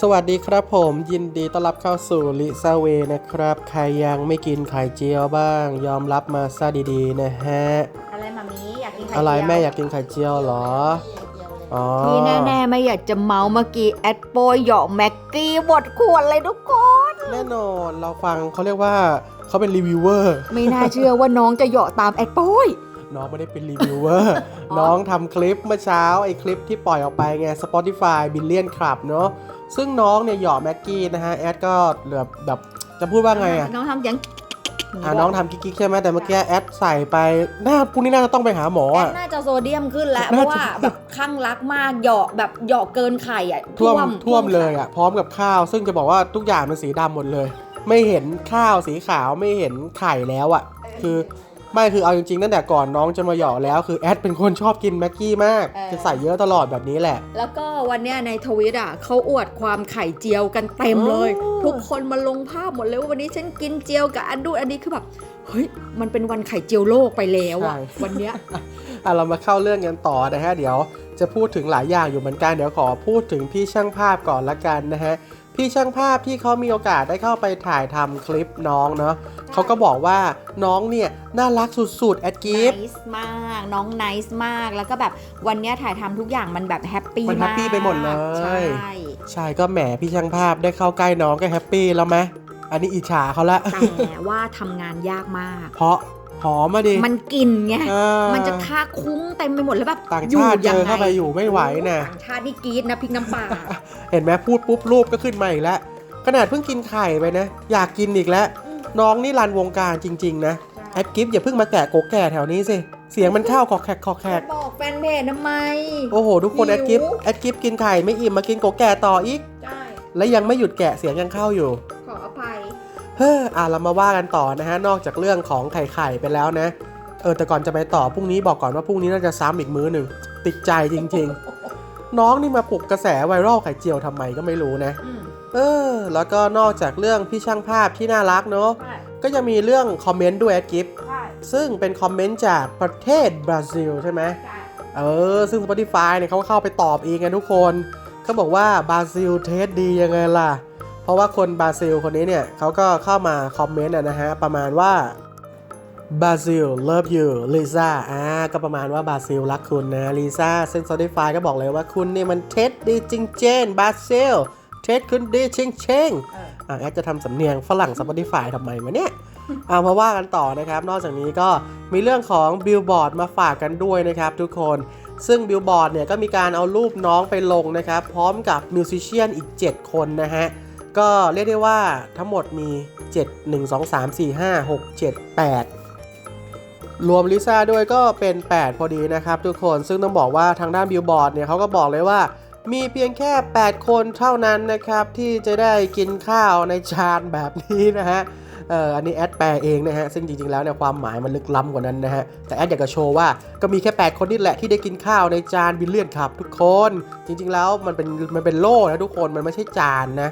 สวัสดีครับผมยินดีต้อนรับเข้าสู่ลิซาเวนะครับ ใครยังไม่กินไข่เจียวบ้าง ยอมรับมาซะดีๆนะฮะ อะไรมามีอยากกินไข่อะไรเจียวแม่อยากกินไข่เจียวเหรออ๋อนี่แน่ๆไม่อยากจะเมาเมื่อกี้แอดโปยเหยาะแม็กกี้หมดขวดเลยทุกคนแน่นอนเราฟังเขาเรียกว่าเขาเป็นรีวิวเวอร์ไม่น่าเชื่อว่าน้องจะเหยาะตามแอดโปย น้องไม่ได้เป็นรีวิวเวอร์น้องทำคลิปเมื่อเช้าไอ้คลิปที่ปล่อยออกไปไง Spotify Billion Club เนอะซึ่งน้องเนี่ยหยอดแม็กกี้นะฮะแอดก็เหลือแบบจะพูดว่าไงอะน้องทำยังอะน้องทำกิ๊กๆใช่ไหมแต่เมื่อกี้แอดใส่ไปน่าพรุ่งนี้น่าจะต้องไปหาหมอแออะดน่าจะโซเดียมขึ้นแล้วเพน่าจะราะว่าแบบข้างรักมากเหยาะแบบเหยาะเกินไข่อะท่วมท่วมเลยอะพร้อมกับข้าว ซึ่งจะบอกว่าทุกอย่างมันสีดำหมดเลย ไม่เห็นข้าวสีขาวไม่เห็นไข่แล้วอะ คือ ไม่คือเอาจริงๆตั้งแต่ก่อนน้องจะมาหยอกแล้วคือแอดเป็นคนชอบกินแม็กกี้มากจะใส่เยอะตลอดแบบนี้แหละ แล้วก็วันเนี้ยในทวิตอะเขาอวดความไข่เจียวกันเต็มเลย อ๋อ ทุกคนมาลงภาพหมดเลยว่าวันนี้ฉันกินเจียวกับอันดูนอันนี้คือแบบเฮ้ยมันเป็นวันไข่เจียวโลกไปแล้วอะวันเนี้ย อะเรามาเข้าเรื่องกันต่อนะฮะ เดี๋ยวจะพูดถึงหลายอย่างอยู่เหมือนกัน เดี๋ยวขอพูดถึงพี่ช่างภาพก่อนละกันนะฮะ พี่ช่างภาพที่เขามีโอกาสได้เข้าไปถ่ายทำคลิปน้องเนาะเขาก็บอกว่าน้องเนี่ยน่ารักสุดๆแอดกิฟไนส์มาก น้องไนส์มาก แล้วก็แบบวันเนี้ยถ่ายทำทุกอย่างมันแบบแฮปปี้มันแฮปปี้ไปหมดเลย ใช่ ใช่ก็แหมพี่ช่างภาพได้เข้าใกล้น้องก็แฮปปี้แล้วไหมอันนี้อิจฉาเขาละ แต่ว่าทำงานยากมาก เพราะ หอมมาดิ มันกินไง เออ มันจะค่าคุ้งเต็มไปหมดแล้วแบบต่างชาติเจอเข้าไปอยู่ไม่ไหวนะ ต่างชาตินี่กรีดนะพริกน้ำปลา เห็นไหมพูดปุ๊บรูปก็ขึ้นมาอีกแล้ว ขนาดเพิ่งกินไข่ไปนะ อยากกินอีกแล้ว น้องนี่รันวงการจริง ๆ นะ แอดกิฟอย่าเพิ่งมาแกะโกแก่แถวนี้สิ เสียงมันเข้าคอกแขกคอกแขก บอกแฟนเพจทำไม โอ้โห ทุกคนหิแอวดกิฟแอดกิฟกินไข่ไม่อิ่มมากินโกแก่ต่ออีก ใช่ และยังไม่หยุดแกะเสียงยังเข้าอยู่ขออภัย เฮ้ออะเรามาว่ากันต่อนะฮะ นอกจากเรื่องของไข่ไข่ไปแล้วนะ เออแต่ก่อนจะไปต่อพรุ่งนี้บอกก่อนว่าพรุ่งนี้น่าจะซ้ำอีกมื้อหนึ่งติดใจจริง ๆ น้องนี่มาปลุกกระแสไวรัลไข่เจียวทำไมก็ไม่รู้นะ อืมเออ แล้วก็นอกจากเรื่องพี่ช่างภาพที่น่ารักเนอะใช่ก็จะมีเรื่องคอมเมนต์ด้วยแอดกิฟใช่ซึ่งเป็นคอมเมนต์จากประเทศบราซิลใช่ไหม ใช่เออ ซึ่ง Spotify เนี่ยเขาเข้าไปตอบเองไงทุกคนเขาบอกว่าบราซิลเทสดียังไงล่ะเพ ราะว่าคนบราซิลคนนี้เนี่ยเขาก็เข้ามาคอมเมนต์นะฮะประมาณว่าบราซิล love you ลิซ่าอ่าก็ประมาณว่าบราซิลรักคุณนะลิซ่าซึ่ง Spotify ก็บอกเลยว่าคุณนี่มันเทสดีจริงเจนบราซิลเทสคุณดีจริงเชงเอออะแอดจะทำสำเนียงฝรั่ง Spotify ทำไมวะเนี่ยเอามาว่ากันต่อนะครับ นอกจากนี้ก็มีเรื่องของบิลบอร์ดมาฝากกันด้วยนะครับทุกคน ซึ่งบิลบอร์ดเนี่ยก็มีการเอารูปน้องไปลงนะครับ พร้อมกับมิวสิชเชียนอีก 7 คนนะฮะ ก็เรียกได้ว่าทั้งหมดมี 7 1 2 3 4 5 6 7 8 รวมลิซ่าด้วยก็เป็น 8 พอดีนะครับทุกคนซึ่งต้องบอกว่าทางด้านบิลบอร์ดเนี่ยเขาก็บอกเลยว่ามีเพียงแค่ 8 คนเท่านั้นนะครับ ที่จะได้กินข้าวในชานแบบนี้นะฮะเอออันนี้แอดแปลเองนะฮะ ซึ่งจริง ๆ แล้วเนี่ยความหมายมันลึกล้ำกว่านั้นนะฮะ แต่แอดอยากจะโชว์ว่าก็มีแค่ 8 คนนี่แหละที่ได้กินข้าวในจานบิลเลียนครับทุกคน จริง ๆ แล้วมันเป็นมันเป็นโล่นะทุกคนมันไม่ใช่จานนะ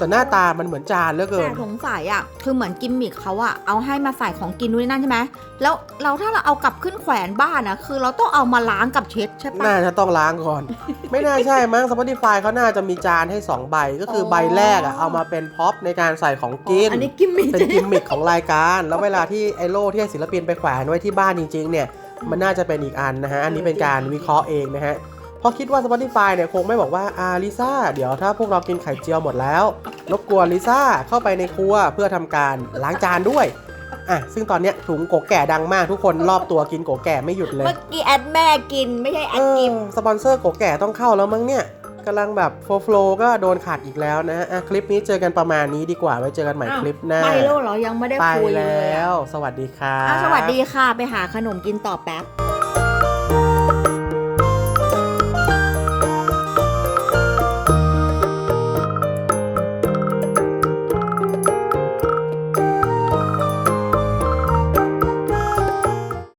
แต่หน้าตามันเหมือนจานเหลือเกินแต่สงสัยอะคือเหมือนกิมมิคเขาอะเอาให้มาใส่ของกินด้วยนั่นใช่ไหมแล้วเราถ้าเราเอากลับขึ้นแขวนบ้านอะคือเราต้องเอามาล้างกับเช็ดใช่ปะน่าจะต้องล้างก่อน ไม่น่าใช่มั้ง Spotify เขาน่าจะมีจานให้ 2 ใบก็คือออใบแรกอะเอามาเป็นพ็อปในการใส่ของกินอันนี้กิมมิคเป็นกิมมิคของรายการ แล้วเวลาที่ไอโล่ที่ให้ศิลปินไปแขวนไว้ที่บ้านจริงๆเนี่ยมันน่าจะเป็นอีกอันนะฮะอันนี้เป็นการวิเคราะห์เองนะฮะ เพราะคิดว่า Spotify เนี่ยคงไม่บอกว่าอาลิซ่าเดี๋ยวถ้าพวกเรากินไข่เจียวหมดแล้วรบกวนลิซ่าเข้าไปในครัวเพื่อทำการล้างจานด้วยอะซึ่งตอนเนี้ยถุงโกแก่ดังมากทุกคนรอบตัวกินโกแก่ไม่หยุดเลยเมื่อกี้แอดแม่กินไม่ใช่แอเอดกิอมสปอนเซอร์โกแก่ต้องเข้าแล้วมั้งเนี่ยกำลังแบบโฟฟลก็โดนขาดอีกแล้วนะอะคลิปนี้เจอกันประมาณนี้ดีกว่าไว้เจอกันใหม่คลิปหน้าไปแล้วเหรอยังไม่ได้ไปคุยเลแล้ยอะวสวัสดีครับอะสวัสดีค่ะไปหาขนมกินต่อแป๊บ